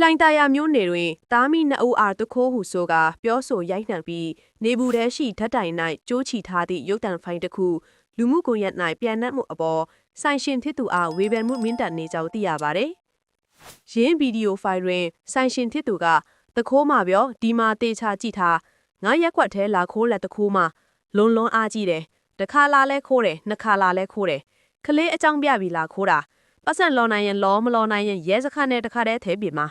လှိုင်သာယာမျိုးနယ်တွင်တားမိနှစ်ဦးအားတခိုးဟုဆိုကာပြောဆိုရိုက်နှံပြီးနေဘူးထဲရှိဓာတ်တိုင်၌ကြိုးချီထားသည့်ရုပ်တံဖိုင်တစ်ခုလူမှုကွန်ရက်၌ပြန်နှံ့မှုအပေါ်ဆိုင်ရှင်ဖြစ်သူအားဝေဖန်မှုမြင့်တက်နေကြောင်းသိရပါသည်။ရင်းဗီဒီယိုဖိုင်တွင်ဆိုင်ရှင်ဖြစ်သူကတခိုးမှပြောဒီမှာတေချာကြည့်ထားငါရက်ကွက်ထဲလာခိုးလက်တခိုးမှလွန်လွန်အားကြီးတယ်။တစ်ခါလာလဲခိုးတယ်နှစ်ခါလာလဲခိုးတယ်။ကလေးအကြောင်းပြပြီးလာခိုးတာ ပတ်စံလော်နိုင်ရင်လောမလော်နိုင်ရင်ရဲစခန်းနဲ့တခါတည်းထဲပြီမှာ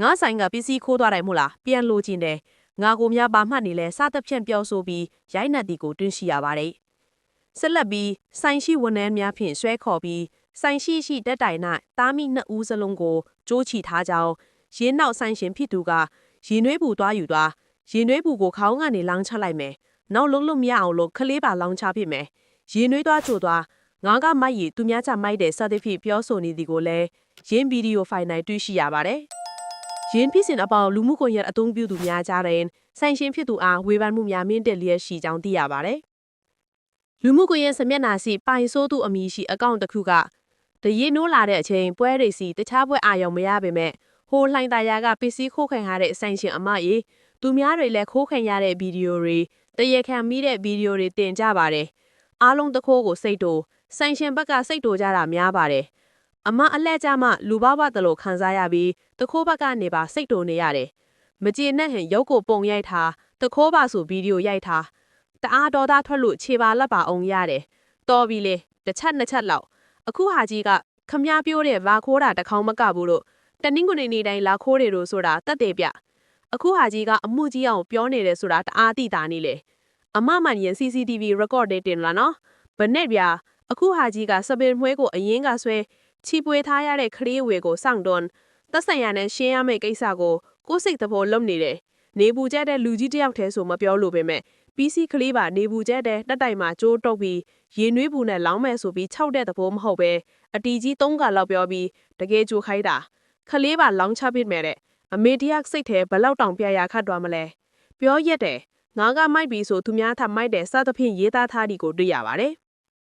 ငါဆိုင်ကပစ္စည်းခိုးသွားတယ်မို့လားပြန်လိုချင်တယ်ငါကိုများပါမှတ်နေလဲစသဖြင့်ပြောဆိုပြီးရိုက်နှက်တီကိုတွင်းရှိရပါတယ်ဆက်လက်ပြီးဆိုင်ရှိဝန်ထမ်းများဖြင့်ဆွဲခေါ်ပြီးဆိုင်ရှိရှိတက်တိုင်၌တားမိနှစ်ဦးစလုံးကိုကြိုးချီထားကြောင်းရင်းနောက်ဆိုင်ရှင်ဖြစ်သူကရင်နှွေးပူသွားယူသွားရင်နှွေးပူကိုခေါင်းကနေလောင်းချလိုက်မယ်နောက်လုံးလုံးမရအောင်လို့ခလေးပါလောင်းချဖြစ်မယ်ရင်နှွေးသွားချိုသွား ငါကမိုက်ရီသူများချမိုက်တဲ့စသဖြင့်ပြောဆိုနေသည်ကိုလည်းရင်းဗီဒီယိုဖိုင်၌တွေ့ရှိရပါတယ်။ရင်းဖြစ်စဉ်အပေါင်းလူမှုကွန်ရက်အသုံးပြုသူများကြားတွင်ဆိုင်ရှင်ဖြစ်သူအားဝေဖန်မှုများမြင့်တက်လျက်ရှိကြောင်းသိရပါတယ်။လူမှုကွန်ရက်စမျက်နှာစီပိုင်ဆိုးသူအမည်ရှိအကောင့်တစ်ခုကတရင်နိုးလာတဲ့အချိန်ပွဲတွေစီတခြားပွဲအာရုံမရပေမဲ့ဟိုလှိုင်တာယာကပစ္စည်းခိုးခံရတဲ့ဆိုင်ရှင်အမကြီးသူများတွေလည်းခိုးခံရတဲ့ဗီဒီယိုတွေတရခံမိတဲ့ဗီဒီယိုတွေတင်ကြပါတယ်။အားလုံးတခိုးကိုစိတ်တူ ဆိုင်ရှင်ဘက်ကစိတ်တူကြတာများပါတယ်။အမအလှက်ကြမှလူဘဝတလို့ခံစားရပြီးတခိုးဘက်ကနေပါစိတ်တူနေရတယ်။မကျေနပ်ဟင်ရုပ်ကိုပုံရိုက်ထားတခိုးပါဆိုဗီဒီယိုရိုက်ထားတအားတော်သားထွက်လို့ခြေပါလက်ပါအောင်ရတယ်။တော်ပြီလေတစ်ချက်နှစ်ချက်လောက်အခုဟာကြီးကခမ ्या ပြိုးတဲ့ဘာခိုးတာတခေါင်းမကဘူးလို့တနင်္ဂနွေနေ့တိုင်းလာခိုးတယ်လို့ဆိုတာတတ်တယ်ဗျအခုဟာကြီးကအမှုကြီးအောင်ပြောနေတယ်ဆိုတာတအားသိတာနေလေအမမှန်ရင် CCTV record နဲ့တင်လာနော်ဘနဲ့ဗျာ အခုဟာကြီးကစပင်မွှဲကိုအရင်ကဆွဲချီပွေထားရတဲ့ခလေးဝေကိုစောင့်တွန်းသက်ဆိုင်ရာနဲ့ရှင်းရမယ့်ကိစ္စကိုကိုယ်စိတ်သဘောလုံနေတယ်နေဘူးကျတဲ့လူကြီးတယောက်တည်းဆိုမပြောလို့ပဲမဲ့ PC ကလေးပါနေဘူးကျတဲ့တက်တိုင်မှာကြိုးတုပ်ပြီးရေနွေးဘူးနဲ့လောင်းမဲ့ဆိုပြီးခြောက်တဲ့သဘောမဟုတ်ပဲအတီကြီးသုံးကလောက်ပြောပြီးတကယ်ကြိုခိုင်းတာခလေးပါလောင်းချပစ်မဲ့တဲ့အမေတရစိတ်ထဲဘလောက်တောင်ပြရခတ်သွားမလဲပြောရက်တယ်ငါကမိုက်ပြီဆိုသူများထမိုက်တယ်စသဖြင့်ရေးသားထားဒီကိုတွေ့ရပါတယ်